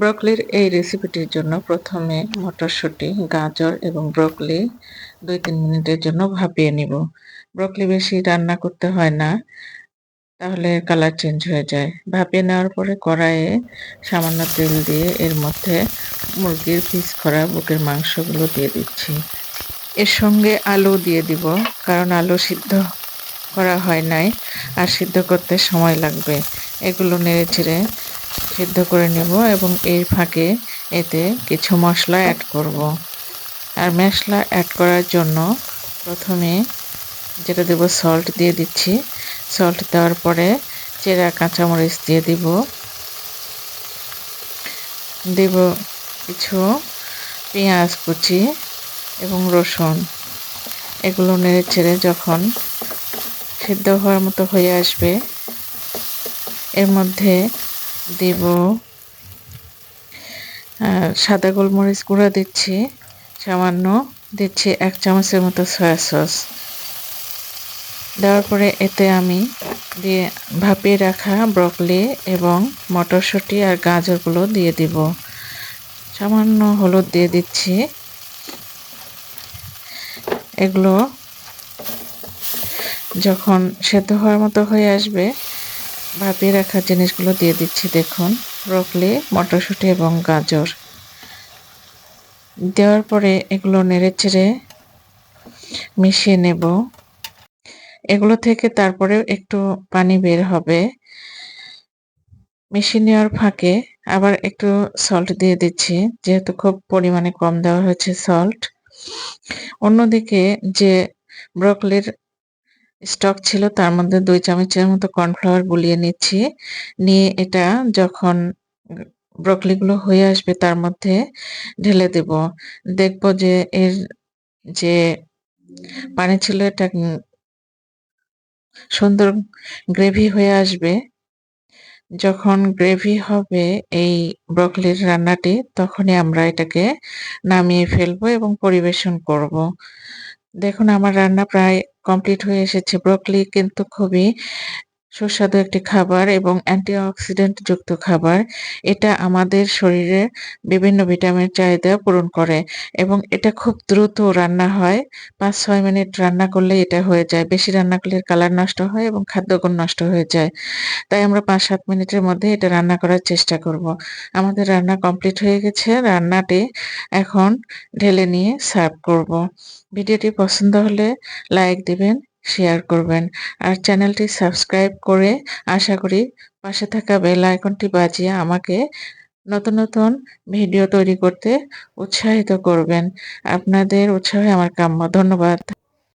ব্রকলির এই রেসিপিটির জন্য প্রথমে মটরশুঁটি, গাজর এবং ব্রকলি দুই তিন মিনিটের জন্য ভাপিয়ে নিব। ব্রকলি বেশি রান্না করতে হয় না, তাহলে কালার চেঞ্জ হয়ে যায়। ভাপিয়ে নেওয়ার পরে কড়াইয়ে সামান্য তেল দিয়ে এর মধ্যে মুরগির পিস করা বুকের মাংসগুলো দিয়ে দিচ্ছি। এর সঙ্গে আলু দিয়ে দিব, কারণ আলু সিদ্ধ করা হয় নাই, আর সিদ্ধ করতে সময় লাগবে। এগুলো নেড়ে চেড়ে সিদ্ধ করে নেব এবং এর ফাঁকে এতে কিছু মশলা অ্যাড করব। আর মশলা অ্যাড করার জন্য প্রথমে যেটা দেব সল্ট দিয়ে দিচ্ছি। সল্ট দেওয়ার পরে চেরা কাঁচামরিচ দিয়ে দিব। দেব কিছু পেঁয়াজ কুচি এবং রসুন। এগুলো নেড়ে ছেড়ে যখন সিদ্ধ হওয়ার মতো হয়ে আসবে, এর মধ্যে দেব। সাদা গোলমরিচ গুঁড়া দিচ্ছি, সামান্য দিচ্ছি এক চামচের মতো সয়া সস দেওয়ার পরে এতে আমি দিয়ে ভাপিয়ে রাখা ব্রকলি এবং মটরশুঁটি আর গাজরগুলো দিয়ে দিব। সামান্য হলুদ দিয়ে দিচ্ছি। এগুলো যখন সেদ্ধ হওয়ার মতো হয়ে আসবে ভাপিয়ে রাখা জিনিসগুলো দিয়ে দিচ্ছি, দেখুন। ব্রকলি মটরশুঁটি এবং গাজর। দেওয়ার পরে এগুলো নেড়ে চেড়ে মিশিয়ে নেব। এগুলো থেকে তারপরে একটু পানি বের হবে। মিশিয়ে নেওয়ার ফাঁকে আবার একটু সল্ট দিয়ে দিচ্ছি, যেহেতু খুব পরিমাণে কম দেওয়া হয়েছে সল্ট অন্যদিকে যে ব্রকলির স্টক ছিল, তার মধ্যে দুই চামচের মতো কর্নফ্লাওয়ার গুলিয়ে নিচ্ছি। নিয়ে এটা যখন ব্রকলিগুলো হয়ে আসবে, তার মধ্যে ঢেলে দেব। দেখব যে এর যে পানি ছিল, এটা সুন্দর গ্রেভি হয়ে আসবে। যখন গ্রেভি হবে এই ব্রকলির রান্নাটি, তখনই আমরা এটাকে নামিয়ে ফেলব এবং পরিবেশন করব। দেখুন, আমার রান্না প্রায় কমপ্লিট হয়ে এসেছে। ব্রকলি কিন্তু খুবই সুস্বাদু একটি খাবার এবং অ্যান্টিঅক্সিডেন্ট যুক্ত খাবার। এটা আমাদের শরীরে বিভিন্ন ভিটামিন চাহিদা পূরণ করে এবং এটা খুব দ্রুত রান্না হয়। পাঁচ ছয় মিনিট রান্না করলে এটা হয়ে যায়। বেশি রান্না করলে কালার নষ্ট হয় এবং খাদ্যগুণ নষ্ট হয়ে যায়। তাই আমরা পাঁচ সাত মিনিটের মধ্যে এটা রান্না করার চেষ্টা করব। আমাদের রান্না কমপ্লিট হয়ে গেছে। রান্নাটি এখন ঢেলে নিয়ে সার্ভ করব। ভিডিওটি পছন্দ হলে লাইক দিবেন শেয়ার করবেন। আর চ্যানেলটি সাবস্ক্রাইব করে আশা করি পাশে থাকা বেল আইকনটি বাজিয়ে আমাকে নতুন নতুন ভিডিও তৈরি করতে উৎসাহিত করবেন। আপনাদের উৎসাহে আমার কাম্য। ধন্যবাদ।